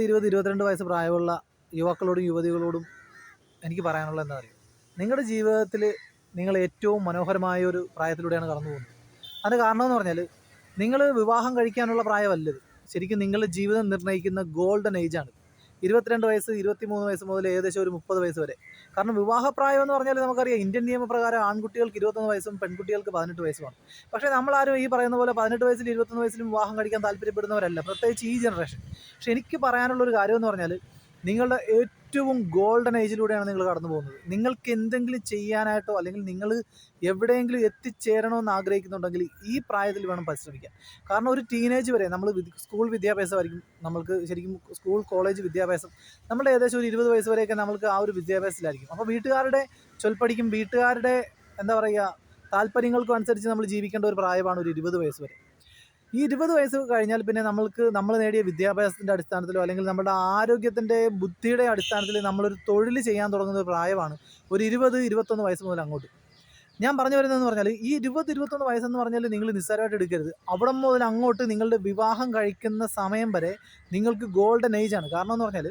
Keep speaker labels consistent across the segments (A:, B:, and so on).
A: പത്ത് ഇരുപത് ഇരുപത്തിരണ്ട് വയസ്സ് പ്രായമുള്ള യുവാക്കളോടും യുവതികളോടും എനിക്ക് പറയാനുള്ളത് എന്താ പറയുക നിങ്ങളുടെ ജീവിതത്തിൽ നിങ്ങൾ ഏറ്റവും മനോഹരമായ ഒരു പ്രായത്തിലൂടെയാണ് കടന്നു പോകുന്നത്. അതിന് കാരണം എന്ന് പറഞ്ഞാൽ നിങ്ങൾ വിവാഹം കഴിക്കാനുള്ള പ്രായമല്ലത്. ശരിക്കും നിങ്ങളുടെ ജീവിതം നിർണയിക്കുന്ന ഗോൾഡൻ ഏജാണ് ഇരുപത്തിരണ്ട് വയസ്സ് ഇരുപത്തിമൂന്ന് വയസ്സ് മുതൽ ഏകദേശം ഒരു മുപ്പത് വയസ്സ് വരെ. കാരണം വിവാഹപ്രായം എന്ന് പറഞ്ഞാൽ നമുക്കറിയാം ഇന്ത്യൻ നിയമപ്രകാരം ആൺകുട്ടികൾക്ക് ഇരുപത്തൊന്ന് വയസ്സും പെൺകുട്ടികൾക്ക് പതിനെട്ട് വയസ്സുമാണ് പക്ഷേ നമ്മളാരും ഈ പറയുന്ന പോലെ പതിനെട്ട് വയസ്സിൽ ഇരുപത്തൊന്ന് വയസ്സിലും വിവാഹം കഴിക്കാൻ താല്പര്യപ്പെടുന്നവരല്ല പ്രത്യേകിച്ച് ഈ ജനറേഷൻ. പക്ഷേ എനിക്ക് പറയാനുള്ള ഒരു കാര്യം എന്ന് പറഞ്ഞാൽ നിങ്ങളുടെ ഏറ്റവും ഗോൾഡൻ ഏജിലൂടെയാണ് നിങ്ങൾ കടന്നു പോകുന്നത്. നിങ്ങൾക്ക് എന്തെങ്കിലും ചെയ്യാനായിട്ടോ അല്ലെങ്കിൽ നിങ്ങൾ എവിടെയെങ്കിലും എത്തിച്ചേരണമെന്ന് ആഗ്രഹിക്കുന്നുണ്ടെങ്കിൽ ഈ പ്രായത്തിൽ വേണം പരിശ്രമിക്കാൻ. കാരണം ഒരു ടീനേജ് വരെ നമ്മൾ സ്കൂൾ വിദ്യാഭ്യാസമായിരിക്കും നമ്മൾക്ക് ശരിക്കും സ്കൂൾ കോളേജ് വിദ്യാഭ്യാസം നമ്മുടെ ഏകദേശം ഒരു ഇരുപത് വയസ്സ് വരെയൊക്കെ നമുക്ക് ആ ഒരു വിദ്യാഭ്യാസത്തിലായിരിക്കും. അപ്പോൾ വീട്ടുകാരുടെ ചൊൽപ്പടിക്കും വീട്ടുകാരുടെ എന്താ പറയുക താല്പര്യങ്ങൾക്കും അനുസരിച്ച് നമ്മൾ ജീവിക്കേണ്ട ഒരു പ്രായമാണ് ഒരു ഇരുപത് വയസ്സ് വരെ. ഈ ഇരുപത് വയസ്സ് കഴിഞ്ഞാൽ പിന്നെ നമ്മൾക്ക് നമ്മൾ നേടിയ വിദ്യാഭ്യാസത്തിന്റെ അടിസ്ഥാനത്തിലോ അല്ലെങ്കിൽ നമ്മുടെ ആരോഗ്യത്തിന്റെ ബുദ്ധിയുടെ അടിസ്ഥാനത്തിൽ നമ്മളൊരു തൊഴിൽ ചെയ്യാൻ തുടങ്ങുന്ന പ്രായമാണ്. ഒരു ഇരുപത് ഇരുപത്തൊന്ന് വയസ്സ് മുതൽ അങ്ങോട്ട്. ഞാൻ പറഞ്ഞു വരുന്നതെന്ന് പറഞ്ഞാൽ ഈ ഇരുപത് ഇരുപത്തൊന്ന് വയസ്സെന്ന് പറഞ്ഞാൽ നിങ്ങൾ നിസ്സാരമായിട്ട് എടുക്കരുത്. അവിടെ മുതൽ അങ്ങോട്ട് നിങ്ങളുടെ വിവാഹം കഴിക്കുന്ന സമയം വരെ നിങ്ങൾക്ക് ഗോൾഡൻ ഏജ് ആണ്. കാരണം എന്ന് പറഞ്ഞാൽ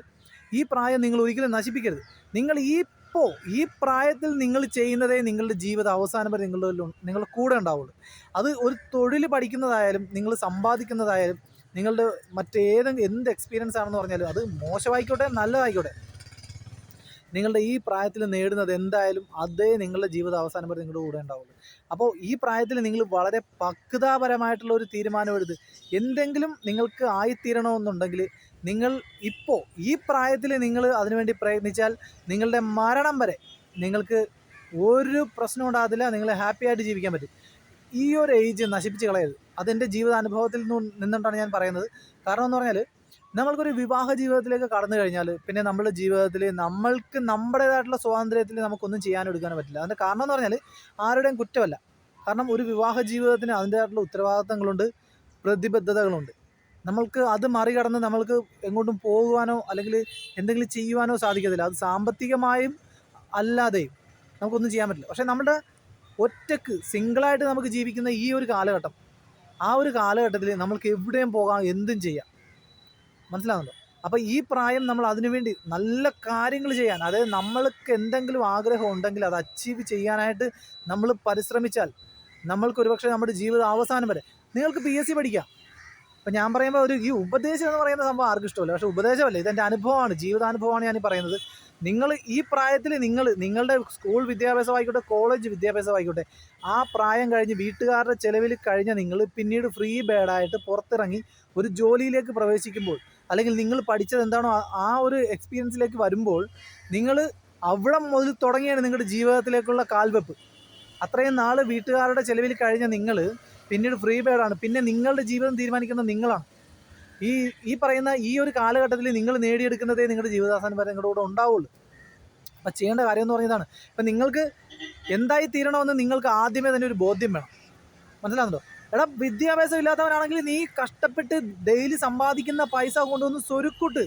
A: ഈ പ്രായം നിങ്ങൾ ഒരിക്കലും നശിപ്പിക്കരുത്. നിങ്ങൾ ഈ ഇപ്പോൾ ഈ പ്രായത്തിൽ നിങ്ങൾ ചെയ്യുന്നതേ നിങ്ങളുടെ ജീവിതം അവസാനം വരെ നിങ്ങളുടെ നിങ്ങളുടെ കൂടെ ഉണ്ടാവുള്ളൂ. അത് ഒരു തൊഴിൽ പഠിക്കുന്നതായാലും നിങ്ങൾ സമ്പാദിക്കുന്നതായാലും നിങ്ങളുടെ മറ്റേതെങ്കിലും എന്ത് എക്സ്പീരിയൻസ് ആണെന്ന് പറഞ്ഞാലും അത് മോശമായിക്കോട്ടെ നല്ലതായിക്കോട്ടെ. നിങ്ങളുടെ ഈ പ്രായത്തിൽ നേടുന്നത് എന്തായാലും അതേ നിങ്ങളുടെ ജീവിത അവസാനം വരെ നിങ്ങളുടെ കൂടെ ഉണ്ടാവുള്ളൂ. അപ്പോൾ ഈ പ്രായത്തിൽ നിങ്ങൾ വളരെ പക്വതാപരമായിട്ടുള്ള ഒരു തീരുമാനമെടുത്ത് എന്തെങ്കിലും നിങ്ങൾക്ക് ആയിത്തീരണമെന്നുണ്ടെങ്കിൽ നിങ്ങൾ ഇപ്പോൾ ഈ പ്രായത്തിൽ നിങ്ങൾ അതിനുവേണ്ടി പ്രയത്നിച്ചാൽ നിങ്ങളുടെ മരണം വരെ നിങ്ങൾക്ക് ഒരു പ്രശ്നം ഉണ്ടാകത്തില്ല നിങ്ങൾ ഹാപ്പി ആയിട്ട് ജീവിക്കാൻ പറ്റും. ഈ ഒരു ഏജ് നശിപ്പിച്ച് കളയരുത്. അതെന്റെ ജീവിതാനുഭവത്തിൽ നിന്ന് നിന്നിട്ടാണ് ഞാൻ പറയുന്നത്. കാരണം എന്ന് പറഞ്ഞാൽ നമ്മൾക്കൊരു വിവാഹ ജീവിതത്തിലേക്ക് കടന്നു കഴിഞ്ഞാൽ പിന്നെ നമ്മുടെ ജീവിതത്തിൽ നമ്മൾക്ക് നമ്മുടേതായിട്ടുള്ള സ്വാതന്ത്ര്യത്തിൽ നമുക്കൊന്നും ചെയ്യാനും എടുക്കാനും പറ്റില്ല. അതിന്റെ കാരണം എന്ന് പറഞ്ഞാൽ ആരുടെയും കുറ്റമല്ല. കാരണം ഒരു വിവാഹ ജീവിതത്തിന് അതിന്റെതായിട്ടുള്ള ഉത്തരവാദിത്തങ്ങളുണ്ട് പ്രതിബദ്ധതകളുണ്ട്. നമ്മൾക്ക് അത് മറികടന്ന് നമ്മൾക്ക് എങ്ങോട്ടും പോകുവാനോ അല്ലെങ്കിൽ എന്തെങ്കിലും ചെയ്യുവാനോ സാധിക്കത്തില്ല. അത് സാമ്പത്തികമായും അല്ലാതെയും നമുക്കൊന്നും ചെയ്യാൻ പറ്റില്ല. പക്ഷേ നമ്മുടെ ഒറ്റയ്ക്ക് സിംഗിളായിട്ട് നമുക്ക് ജീവിക്കുന്ന ഈ ഒരു കാലഘട്ടം ആ ഒരു കാലഘട്ടത്തിൽ നമ്മൾക്ക് എവിടെയും പോകാം എന്തും ചെയ്യാം. മനസ്സിലാകുന്നുണ്ടോ അപ്പോൾ ഈ പ്രായം നമ്മൾ അതിനുവേണ്ടി നല്ല കാര്യങ്ങൾ ചെയ്യാൻ അതായത് നമ്മൾക്ക് എന്തെങ്കിലും ആഗ്രഹം ഉണ്ടെങ്കിൽ അത് അച്ചീവ് ചെയ്യാനായിട്ട് നമ്മൾ പരിശ്രമിച്ചാൽ നമ്മൾക്ക് ഒരുപക്ഷെ നമ്മുടെ ജീവിതം അവസാനം വരെ നിങ്ങൾക്ക് പി എസ് സി പഠിക്കാം. അപ്പം ഞാൻ പറയുമ്പോൾ ഒരു ഈ ഉപദേശം എന്ന് പറയുന്ന സംഭവം ആർക്കും ഇഷ്ടമല്ല. പക്ഷേ ഉപദേശമല്ല? ഇതെന്റെ അനുഭവമാണ്. ജീവിതാനുഭവമാണ് ഞാൻ പറയുന്നത്. നിങ്ങൾ ഈ പ്രായത്തിൽ നിങ്ങൾ നിങ്ങളുടെ സ്കൂൾ വിദ്യാഭ്യാസമായിക്കോട്ടെ കോളേജ് വിദ്യാഭ്യാസമായിക്കോട്ടെ ആ പ്രായം കഴിഞ്ഞ് വീട്ടുകാരുടെ ചിലവിൽ കഴിഞ്ഞ നിങ്ങൾ പിന്നീട് ഫ്രീ ബേഡായിട്ട് പുറത്തിറങ്ങി ഒരു ജോലിയിലേക്ക് പ്രവേശിക്കുമ്പോൾ അല്ലെങ്കിൽ നിങ്ങൾ പഠിച്ചത് എന്താണോ ആ ഒരു എക്സ്പീരിയൻസിലേക്ക് വരുമ്പോൾ നിങ്ങൾ അവിടെ മുതൽ തുടങ്ങിയാണ് നിങ്ങളുടെ ജീവിതത്തിലേക്കുള്ള കാൽവെപ്പ്. അത്രയും നാൾ വീട്ടുകാരുടെ ചിലവിൽ കഴിഞ്ഞ നിങ്ങൾ പിന്നീട് ഫ്രീ ബേഡാണ് പിന്നെ നിങ്ങളുടെ ജീവിതം തീരുമാനിക്കുന്നത് നിങ്ങളാണ്. ഈ ഈ പറയുന്ന ഈ ഒരു കാലഘട്ടത്തിൽ നിങ്ങൾ നേടിയെടുക്കുന്നതേ നിങ്ങളുടെ ജീവിതാവസാനം വരെ നിങ്ങളുടെ കൂടെ ഉണ്ടാവുള്ളൂ. അപ്പം ചെയ്യേണ്ട കാര്യം എന്ന് പറഞ്ഞതാണ് ഇപ്പം നിങ്ങൾക്ക് എന്തായി തീരണമെന്ന് നിങ്ങൾക്ക് ആദ്യമേ തന്നെ ഒരു ബോധ്യം വേണം. മനസ്സിലാകുന്നുണ്ടോ എടാ വിദ്യാഭ്യാസം ഇല്ലാത്തവനാണെങ്കിൽ നീ കഷ്ടപ്പെട്ട് ഡെയിലി സമ്പാദിക്കുന്ന പൈസ കൊണ്ടുവന്ന് സ്വരുക്കൂട്ട്.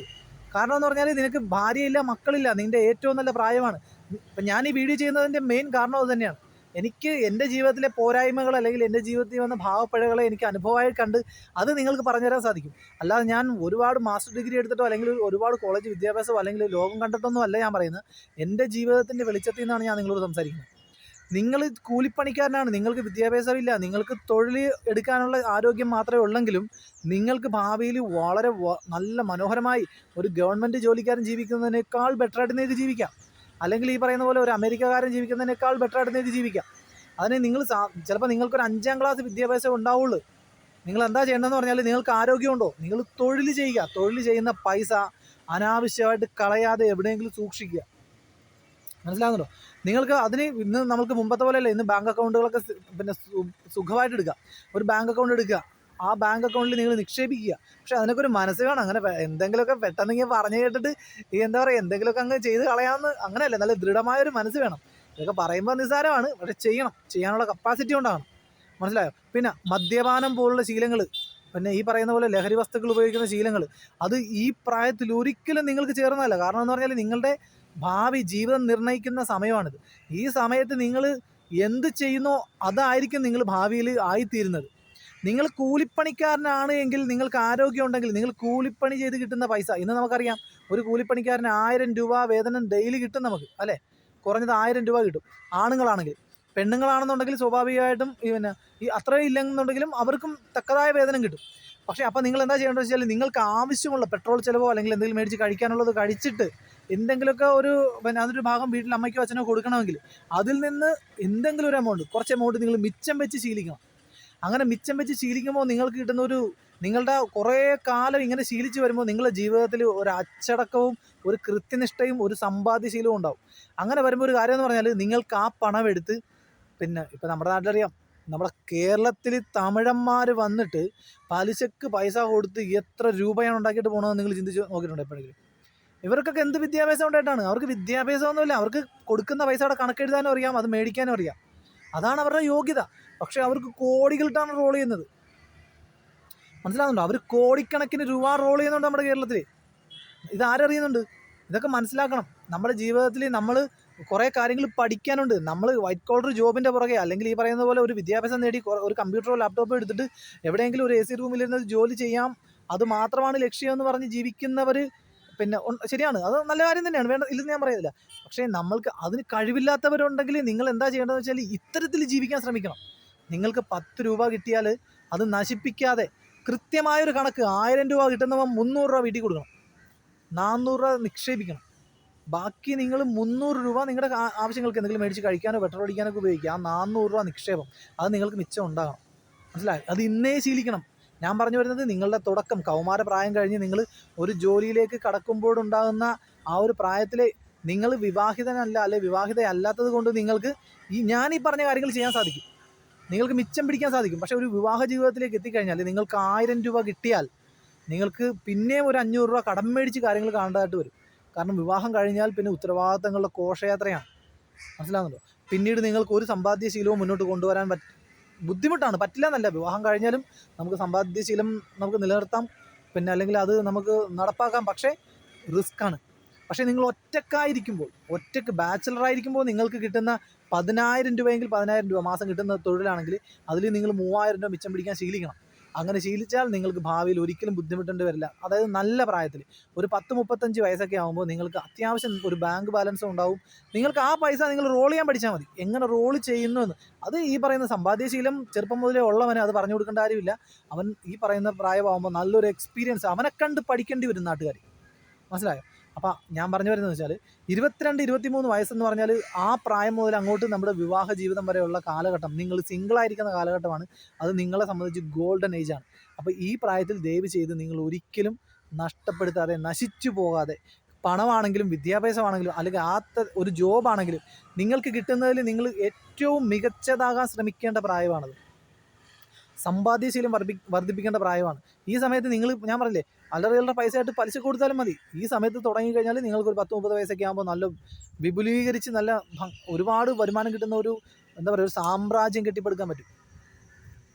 A: കാരണം എന്ന് പറഞ്ഞാൽ നിനക്ക് ഭാര്യയില്ല മക്കളില്ല. നിന്റെ ഏറ്റവും നല്ല പ്രായമാണ്. ഇപ്പം ഞാൻ ഈ വീഡിയോ ചെയ്യുന്നതിന്റെ മെയിൻ കാരണം അത് തന്നെയാണ്. എനിക്ക് എന്റെ ജീവിതത്തിലെ പോരായ്മകൾ അല്ലെങ്കിൽ എന്റെ ജീവിതത്തിൽ വന്ന ഭാവപ്പഴകളെ എനിക്ക് അനുഭവമായി കണ്ട് അത് നിങ്ങൾക്ക് പറഞ്ഞുതരാൻ സാധിക്കും. അല്ലാതെ ഞാൻ ഒരുപാട് മാസ്റ്റർ ഡിഗ്രി എടുത്തിട്ടോ അല്ലെങ്കിൽ ഒരുപാട് കോളേജ് വിദ്യാഭ്യാസമോ അല്ലെങ്കിൽ ലോകം കണ്ടിട്ടൊന്നും അല്ല ഞാൻ പറയുന്നത്. എന്റെ ജീവിതത്തിന്റെ വെളിച്ചത്തിൽ നിന്നാണ് ഞാൻ നിങ്ങളോട് സംസാരിക്കുന്നത്. നിങ്ങൾ കൂലിപ്പണിക്കാരനാണ് നിങ്ങൾക്ക് വിദ്യാഭ്യാസമില്ല നിങ്ങൾക്ക് തൊഴിൽ എടുക്കാനുള്ള ആരോഗ്യം മാത്രമേ ഉള്ളെങ്കിലും നിങ്ങൾക്ക് ഭാവിയിൽ വളരെ നല്ല മനോഹരമായി ഒരു ഗവൺമെന്റ് ജോലിക്കാരൻ ജീവിക്കുന്നതിനേക്കാൾ ബെറ്ററായിട്ട് നിങ്ങൾക്ക് ജീവിക്കാം. അല്ലെങ്കിൽ ഈ പറയുന്ന പോലെ ഒരു അമേരിക്കക്കാരൻ ജീവിക്കുന്നതിനേക്കാൾ ബെറ്റർ ആയിട്ട് നിങ്ങൾക്ക് ജീവിക്കാം. അതിന് നിങ്ങൾ ചിലപ്പോൾ നിങ്ങൾക്കൊരു അഞ്ചാം ക്ലാസ് വിദ്യാഭ്യാസം ഉണ്ടാവുള്ളൂ. നിങ്ങൾ എന്താ ചെയ്യേണ്ടതെന്ന് പറഞ്ഞാൽ നിങ്ങൾക്ക് ആരോഗ്യമുണ്ടോ? നിങ്ങൾ തൊഴിൽ ചെയ്യുക. തൊഴിൽ ചെയ്യുന്ന പൈസ അനാവശ്യമായിട്ട് കളയാതെ എവിടെയെങ്കിലും സൂക്ഷിക്കുക. മനസ്സിലാകുന്നുണ്ടോ? നിങ്ങൾക്ക് അതിന് ഇന്ന് നമുക്ക് മുമ്പത്തെ പോലെയല്ല ഇന്ന് ബാങ്ക് അക്കൗണ്ടുകളൊക്കെ പിന്നെ സുഖമായിട്ട് എടുക്കുക ഒരു ബാങ്ക് അക്കൗണ്ട് എടുക്കുക. ആ ബാങ്ക് അക്കൗണ്ടിൽ നിങ്ങൾ നിക്ഷേപിക്കുക. പക്ഷേ അതിനൊക്കെ ഒരു മനസ്സ് വേണം. അങ്ങനെ എന്തെങ്കിലുമൊക്കെ പെട്ടെന്ന് ഇങ്ങനെ പറഞ്ഞു കേട്ടിട്ട് ഈ എന്താ പറയുക എന്തെങ്കിലുമൊക്കെ അങ്ങ് ചെയ്ത് കളയാമെന്ന് അങ്ങനെയല്ല. നല്ല ദൃഢമായ ഒരു മനസ്സ് വേണം. ഇതൊക്കെ പറയുമ്പോൾ നിസ്സാരമാണ്. പക്ഷെ ചെയ്യണം. ചെയ്യാനുള്ള കപ്പാസിറ്റി കൊണ്ടാണ്. മനസ്സിലായോ? പിന്നെ മദ്യപാനം പോലുള്ള ശീലങ്ങൾ പിന്നെ ഈ പറയുന്ന പോലെ ലഹരി വസ്തുക്കൾ ഉപയോഗിക്കുന്ന ശീലങ്ങൾ അത് ഈ പ്രായത്തിൽ ഒരിക്കലും നിങ്ങൾക്ക് ചേർന്നതല്ല. കാരണം എന്ന് പറഞ്ഞാൽ നിങ്ങളുടെ ഭാവി ജീവിതം നിർണയിക്കുന്ന സമയമാണിത്. ഈ സമയത്ത് നിങ്ങൾ എന്ത് ചെയ്യുന്നോ അതായിരിക്കും നിങ്ങൾ ഭാവിയിൽ ആയിത്തീരുന്നത്. നിങ്ങൾ കൂലിപ്പണിക്കാരനാണ് എങ്കിൽ നിങ്ങൾക്ക് ആരോഗ്യം ഉണ്ടെങ്കിൽ നിങ്ങൾ കൂലിപ്പണി ചെയ്ത് കിട്ടുന്ന പൈസ. ഇന്ന് നമുക്കറിയാം ഒരു കൂലിപ്പണിക്കാരന് ആയിരം രൂപ വേതനം ഡെയിലി കിട്ടും നമുക്ക് അല്ലേ? കുറഞ്ഞത് ആയിരം രൂപ കിട്ടും ആണുങ്ങളാണെങ്കിൽ. പെണ്ണുങ്ങളാണെന്നുണ്ടെങ്കിൽ സ്വാഭാവികമായിട്ടും പിന്നെ ഈ അത്രയും ഇല്ലെന്നുണ്ടെങ്കിലും അവർക്കും തക്കതായ വേതനം കിട്ടും. പക്ഷേ അപ്പോൾ നിങ്ങൾ എന്താ ചെയ്യേണ്ടത് വെച്ചാൽ നിങ്ങൾക്ക് ആവശ്യമുള്ള പെട്രോൾ ചിലവോ അല്ലെങ്കിൽ എന്തെങ്കിലും മേടിച്ച് കഴിക്കാനുള്ളത് കഴിച്ചിട്ട് എന്തെങ്കിലുമൊക്കെ ഒരു പിന്നെ അതൊരു ഭാഗം വീട്ടിൽ അമ്മയ്ക്കോ അച്ഛനോ കൊടുക്കണമെങ്കിൽ അതിൽ നിന്ന് എന്തെങ്കിലും ഒരു എമൗണ്ട് കുറച്ച് എമൗണ്ട് നിങ്ങൾ മിച്ചം വെച്ച് ശീലിക്കണം. അങ്ങനെ മിച്ചം വെച്ച് ശീലിക്കുമ്പോൾ നിങ്ങൾക്ക് കിട്ടുന്ന ഒരു നിങ്ങളുടെ കുറേ കാലം ഇങ്ങനെ ശീലിച്ച് വരുമ്പോൾ നിങ്ങളുടെ ജീവിതത്തിൽ ഒരു അച്ചടക്കവും ഒരു കൃത്യനിഷ്ഠയും ഒരു സമ്പാദ്യശീലവും ഉണ്ടാവും. അങ്ങനെ വരുമ്പോൾ ഒരു കാര്യം എന്ന് പറഞ്ഞാൽ നിങ്ങൾക്ക് ആ പണം എടുത്ത് പിന്നെ ഇപ്പം നമ്മുടെ നാട്ടിലറിയാം നമ്മുടെ കേരളത്തിൽ തമിഴന്മാർ വന്നിട്ട് പലിശക്ക് പൈസ കൊടുത്ത് എത്ര രൂപയാണ് ഉണ്ടാക്കിയിട്ട് പോകണമെന്ന് നിങ്ങൾ ചിന്തിച്ച് നോക്കിയിട്ടുണ്ടോ എപ്പോഴെങ്കിലും? ഇവർക്കൊക്കെ എന്ത് വിദ്യാഭ്യാസം ഉണ്ടായിട്ടാണ്? അവർക്ക് വിദ്യാഭ്യാസമൊന്നുമില്ല. അവർക്ക് കൊടുക്കുന്ന പൈസ അവിടെ കണക്കെഴുതാനും അറിയാം അത് മേടിക്കാനും അറിയാം. അതാണ് അവരുടെ യോഗ്യത. പക്ഷേ അവർക്ക് കോടികളിട്ടാണ് റോൾ ചെയ്യുന്നത്. മനസ്സിലാകുന്നുണ്ടോ? അവർ കോടിക്കണക്കിന് രൂപ റോൾ ചെയ്യുന്നുണ്ട് നമ്മുടെ കേരളത്തിൽ ഇതാരറിയുന്നുണ്ട് ഇതൊക്കെ മനസ്സിലാക്കണം. നമ്മുടെ ജീവിതത്തിൽ നമ്മൾ കുറേ കാര്യങ്ങൾ പഠിക്കാനുണ്ട്. നമ്മൾ വൈറ്റ് കോളർ ജോബിന്റെ പുറകെ അല്ലെങ്കിൽ ഈ പറയുന്ന പോലെ ഒരു വിദ്യാഭ്യാസം നേടി ഒരു കമ്പ്യൂട്ടറോ ലാപ്ടോപ്പോ എടുത്തിട്ട് എവിടെയെങ്കിലും ഒരു എ സി റൂമിലിരുന്ന് ജോലി ചെയ്യാം. അത് മാത്രമാണ് ലക്ഷ്യമെന്ന് പറഞ്ഞ് ജീവിക്കുന്നവർ പിന്നെ ശരിയാണ്. അത് നല്ല കാര്യം തന്നെയാണ്. വേണ്ട ഇല്ലെന്ന് ഞാൻ പറയുന്നില്ല പക്ഷേ നമ്മൾക്ക് അതിന് കഴിവില്ലാത്തവരുണ്ടെങ്കിൽ നിങ്ങൾ എന്താ ചെയ്യേണ്ടതെന്ന് വെച്ചാൽ ഇത്തരത്തിൽ ജീവിക്കാൻ ശ്രമിക്കണം. നിങ്ങൾക്ക് പത്ത് രൂപ കിട്ടിയാൽ അത് നശിപ്പിക്കാതെ കൃത്യമായൊരു കണക്ക് ആയിരം രൂപ കിട്ടുന്നവൻ മുന്നൂറ് രൂപ വീട്ടിൽ കൊടുക്കണം. നാനൂറ് രൂപ നിക്ഷേപിക്കണം. ബാക്കി നിങ്ങൾ മുന്നൂറ് രൂപ നിങ്ങളുടെ ആവശ്യങ്ങൾക്ക് എന്തെങ്കിലും മേടിച്ച് കഴിക്കാനോ പെട്രോൾ അടിക്കാനോ ഒക്കെ ഉപയോഗിക്കുക. ആ നാനൂറ് രൂപ നിക്ഷേപം അത് നിങ്ങൾക്ക് മിച്ചം ഉണ്ടാകണം. മനസ്സിലായി? അത് ഇന്നേ ശീലിക്കണം. ഞാൻ പറഞ്ഞു വരുന്നത് നിങ്ങളുടെ തുടക്കം കൗമാര പ്രായം കഴിഞ്ഞ് നിങ്ങൾ ഒരു ജോലിയിലേക്ക് കടക്കുമ്പോഴുണ്ടാകുന്ന ആ ഒരു പ്രായത്തിലെ നിങ്ങൾ വിവാഹിതനല്ല അല്ലെ വിവാഹിതയല്ലാത്തത് കൊണ്ട് നിങ്ങൾക്ക് ഈ ഞാൻ ഈ പറഞ്ഞ കാര്യങ്ങൾ ചെയ്യാൻ സാധിക്കും. നിങ്ങൾക്ക് മിച്ചം പിടിക്കാൻ സാധിക്കും. പക്ഷേ ഒരു വിവാഹ ജീവിതത്തിലേക്ക് എത്തിക്കഴിഞ്ഞാൽ നിങ്ങൾക്ക് ആയിരം രൂപ കിട്ടിയാൽ നിങ്ങൾക്ക് പിന്നെയും ഒരു അഞ്ഞൂറ് രൂപ കടം മേടിച്ച് കാര്യങ്ങൾ കാണേണ്ടതായിട്ട് വരും. കാരണം വിവാഹം കഴിഞ്ഞാൽ പിന്നെ ഉത്തരവാദിത്തങ്ങളുടെ ഘോഷയാത്രയാണ്. മനസ്സിലാകുന്നുണ്ടോ പിന്നീട് നിങ്ങൾക്ക് ഒരു സമ്പാദ്യശീലവും മുന്നോട്ട് കൊണ്ടുവരാൻ പറ്റ ബുദ്ധിമുട്ടാണ്. പറ്റില്ല എന്നല്ല വിവാഹം കഴിഞ്ഞാലും നമുക്ക് സമ്പാദ്യശീലം നമുക്ക് നിലനിർത്താം. പിന്നെ അല്ലെങ്കിൽ അത് നമുക്ക് നടപ്പാക്കാം. പക്ഷേ റിസ്ക്കാണ്. പക്ഷേ നിങ്ങൾ ഒറ്റക്കായിരിക്കുമ്പോൾ ഒറ്റയ്ക്ക് ബാച്ചിലറായിരിക്കുമ്പോൾ നിങ്ങൾക്ക് കിട്ടുന്ന പതിനായിരം രൂപയെങ്കിൽ പതിനായിരം രൂപ മാസം കിട്ടുന്ന തൊഴിലാണെങ്കിൽ അതിൽ നിങ്ങൾ മൂവായിരം രൂപ മിച്ചം പിടിക്കാൻ ശീലിക്കണം. അങ്ങനെ ശീലിച്ചാൽ നിങ്ങൾക്ക് ഭാവിയിൽ ഒരിക്കലും ബുദ്ധിമുട്ടേണ്ടി വരില്ല. അതായത് നല്ല പ്രായത്തിൽ ഒരു പത്ത് മുപ്പത്തഞ്ച് വയസ്സൊക്കെ ആകുമ്പോൾ നിങ്ങൾക്ക് അത്യാവശ്യം ഒരു ബാങ്ക് ബാലൻസും ഉണ്ടാവും. നിങ്ങൾക്ക് ആ പൈസ നിങ്ങൾ റോൾ ചെയ്യാൻ പഠിച്ചാൽ മതി. എങ്ങനെ റോൾ ചെയ്യുന്നു എന്ന്. അത് ഈ പറയുന്ന സമ്പാദ്യശീലം ചെറുപ്പം മുതലേ ഉള്ളവന് അത് പറഞ്ഞു കൊടുക്കേണ്ട കാര്യമില്ല. അവൻ ഈ പറയുന്ന പ്രായമാകുമ്പോൾ നല്ലൊരു എക്സ്പീരിയൻസ് അവനെ കണ്ട് പഠിക്കേണ്ടി വരും നാട്ടുകാർ മനസ്സിലായോ? അപ്പോൾ ഞാൻ പറഞ്ഞു വരുന്നത് വെച്ചാൽ ഇരുപത്തിരണ്ട് ഇരുപത്തിമൂന്ന് വയസ്സെന്ന് പറഞ്ഞാൽ ആ പ്രായം മുതൽ അങ്ങോട്ട് നമ്മുടെ വിവാഹ ജീവിതം വരെയുള്ള കാലഘട്ടം. നിങ്ങൾ സിംഗിളായിരിക്കുന്ന കാലഘട്ടമാണ്. അത് നിങ്ങളെ സംബന്ധിച്ച് ഗോൾഡൻ ഏജ് ആണ് അപ്പോൾ ഈ പ്രായത്തിൽ ദയവ് ചെയ്ത് നിങ്ങൾ ഒരിക്കലും നഷ്ടപ്പെടുത്താതെ നശിച്ചു പോകാതെ പണമാണെങ്കിലും വിദ്യാഭ്യാസമാണെങ്കിലും അല്ലെങ്കിൽ ആത്ത ഒരു ജോബാണെങ്കിലും നിങ്ങൾക്ക് കിട്ടുന്നതിൽ നിങ്ങൾ ഏറ്റവും മികച്ചതാകാൻ ശ്രമിക്കേണ്ട പ്രായമാണത്. സമ്പാദ്യശീലം വർദ്ധി വർദ്ധിപ്പിക്കേണ്ട പ്രായമാണ്. ഈ സമയത്ത് നിങ്ങൾ ഞാൻ പറഞ്ഞില്ലേ അലറികളുടെ പൈസ ആയിട്ട് പലിശ കൊടുത്താലും മതി. ഈ സമയത്ത് തുടങ്ങി കഴിഞ്ഞാൽ നിങ്ങൾക്ക് ഒരു പത്ത് മുപ്പത് വയസ്സൊക്കെ ആകുമ്പോൾ നല്ല വിപുലീകരിച്ച് നല്ല ഒരുപാട് വരുമാനം കിട്ടുന്ന ഒരു എന്താ പറയുക ഒരു സാമ്രാജ്യം കെട്ടിപ്പടുക്കാൻ പറ്റും.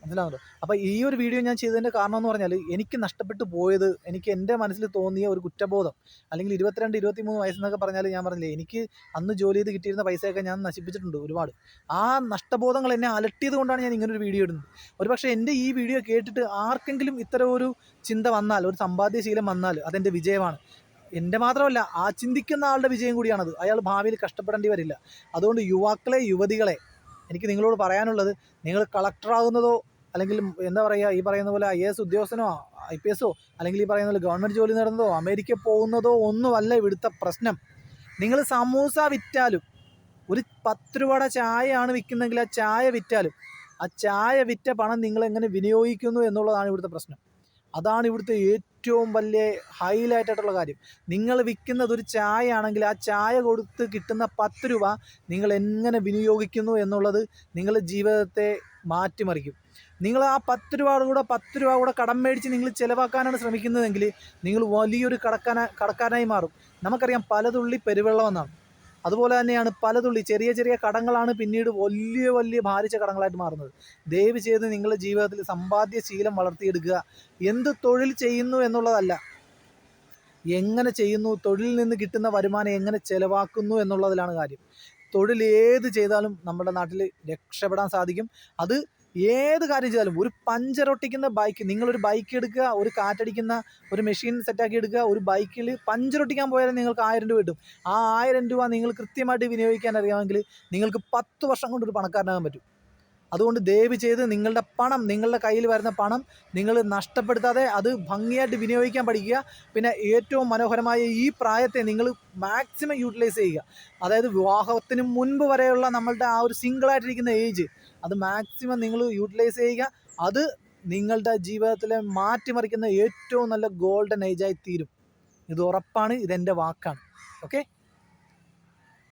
A: മനസ്സിലാവുന്നുണ്ടോ? അപ്പോൾ ഈ ഒരു വീഡിയോ ഞാൻ ചെയ്തതിന്റെ കാരണം എന്ന് പറഞ്ഞാൽ എനിക്ക് നഷ്ടപ്പെട്ടു പോയത് എനിക്ക് എന്റെ മനസ്സിൽ തോന്നിയ ഒരു കുറ്റബോധം അല്ലെങ്കിൽ ഇരുപത്തിരണ്ട് ഇരുപത്തി മൂന്ന് വയസ്സെന്നൊക്കെ പറഞ്ഞാൽ ഞാൻ പറഞ്ഞില്ലേ എനിക്ക് അന്ന് ജോലി ചെയ്ത് കിട്ടിയിരുന്ന പൈസയൊക്കെ ഞാൻ നശിപ്പിച്ചിട്ടുണ്ട് ഒരുപാട്. ആ നഷ്ടബോധങ്ങൾ എന്നെ അലട്ടിയത് കൊണ്ടാണ് ഞാൻ ഇങ്ങനൊരു വീഡിയോ ഇടുന്നത്. ഒരുപക്ഷെ എന്റെ ഈ വീഡിയോ കേട്ടിട്ട് ആർക്കെങ്കിലും ഇത്തരം ഒരു ചിന്ത വന്നാൽ ഒരു സമ്പാദ്യശീലം വന്നാൽ അതെന്റെ വിജയമാണ്. എന്റെ മാത്രമല്ല ആ ചിന്തിക്കുന്ന ആളുടെ വിജയം കൂടിയാണത്. അയാൾ ഭാവിയിൽ കഷ്ടപ്പെടേണ്ടി വരില്ല. അതുകൊണ്ട് യുവാക്കളെ യുവതികളെ എനിക്ക് നിങ്ങളോട് പറയാനുള്ളത് നിങ്ങൾ കളക്ടറാകുന്നതോ അല്ലെങ്കിൽ എന്താ പറയുക ഈ പറയുന്ന പോലെ ഐ എസ് ഉദ്യോഗസ്ഥനോ ഐ പി എസോ അല്ലെങ്കിൽ ഈ പറയുന്ന പോലെ ഗവൺമെന്റ് ജോലി നേടുന്നതോ അമേരിക്ക പോകുന്നതോ ഒന്നുമല്ല ഇവിടുത്തെ പ്രശ്നം. നിങ്ങൾ സമൂസ വിറ്റാലും ഒരു പത്ത് രൂപയുടെ ചായയാണ് വിൽക്കുന്നതെങ്കിൽ ആ ചായ വിറ്റാലും ആ ചായ വിറ്റ പണം നിങ്ങൾ എങ്ങനെ വിനിയോഗിക്കുന്നു എന്നുള്ളതാണ് ഇവിടുത്തെ പ്രശ്നം. അതാണ് ഇവിടുത്തെ ഏറ്റവും വലിയ ഹൈലൈറ്റ് ആയിട്ടുള്ള കാര്യം. നിങ്ങൾ വിൽക്കുന്നത് ഒരു ചായ ആണെങ്കിൽ ആ ചായ കൊടുത്ത് കിട്ടുന്ന പത്ത് രൂപ നിങ്ങൾ എങ്ങനെ വിനിയോഗിക്കുന്നു എന്നുള്ളത് നിങ്ങളുടെ ജീവിതത്തെ മാറ്റിമറിക്കും. നിങ്ങൾ ആ പത്ത് രൂപ കൂടെ പത്ത് രൂപ കൂടെ കടം മേടിച്ച് നിങ്ങൾ ചിലവാക്കാനാണ് ശ്രമിക്കുന്നതെങ്കിൽ നിങ്ങൾ വലിയൊരു കടക്കാന കടക്കാനായി മാറും. നമുക്കറിയാം പലതുള്ളി പെരുവെള്ളം എന്നാണ് അതുപോലെ തന്നെയാണ് പലതുള്ളി ചെറിയ ചെറിയ കടങ്ങളാണ് പിന്നീട് വലിയ വലിയ ഭാരിച്ച കടങ്ങളായിട്ട് മാറുന്നത്. ദയവ് ചെയ്ത് നിങ്ങളുടെ ജീവിതത്തിൽ സമ്പാദ്യ ശീലം വളർത്തിയെടുക്കുക. എന്ത് തൊഴിൽ ചെയ്യുന്നു എന്നുള്ളതല്ല. എങ്ങനെ ചെയ്യുന്നു തൊഴിലിൽ നിന്ന് കിട്ടുന്ന വരുമാനം എങ്ങനെ ചെലവാക്കുന്നു എന്നുള്ളതിലാണ് കാര്യം. തൊഴിൽ ഏത് ചെയ്താലും നമ്മുടെ നാട്ടിൽ രക്ഷപ്പെടാൻ സാധിക്കും. അത് ഏത് കാര്യം ചെയ്താലും ഒരു പഞ്ചറൊട്ടിക്കുന്ന ബൈക്ക് നിങ്ങളൊരു ബൈക്ക് എടുക്കുക ഒരു കാറ്റടിക്കുന്ന ഒരു മെഷീൻ സെറ്റാക്കി എടുക്കുക ഒരു ബൈക്കിൽ പഞ്ചറൊട്ടിക്കാൻ പോയാലും നിങ്ങൾക്ക് ആയിരം രൂപ കിട്ടും. ആ ആയിരം രൂപ നിങ്ങൾ കൃത്യമായിട്ട് വിനിയോഗിക്കാൻ അറിയാമെങ്കിൽ നിങ്ങൾക്ക് പത്ത് വർഷം കൊണ്ട് ഒരു പണക്കാരനാകാൻ പറ്റും. അതുകൊണ്ട് ദയവ് ചെയ്ത് നിങ്ങളുടെ പണം നിങ്ങളുടെ കയ്യിൽ വരുന്ന പണം നിങ്ങൾ നഷ്ടപ്പെടുത്താതെ അത് ഭംഗിയായിട്ട് വിനിയോഗിക്കാൻ പഠിക്കുക. പിന്നെ ഏറ്റവും മനോഹരമായ ഈ പ്രായത്തെ നിങ്ങൾ മാക്സിമം യൂട്ടിലൈസ് ചെയ്യുക. അതായത് വിവാഹത്തിന് മുൻപ് വരെയുള്ള നമ്മളുടെ ആ ഒരു സിംഗിളായിട്ടിരിക്കുന്ന ഏജ് അത് മാക്സിമം നിങ്ങൾ യൂട്ടിലൈസ് ചെയ്യുക. അത് നിങ്ങളുടെ ജീവിതത്തിലെ മാറ്റിമറിക്കുന്ന ഏറ്റവും നല്ല ഗോൾഡൻ ഏജായി തീരും. ഇത് ഉറപ്പാണ് ഇതെന്റെ വാക്കാണ്. ഓക്കെ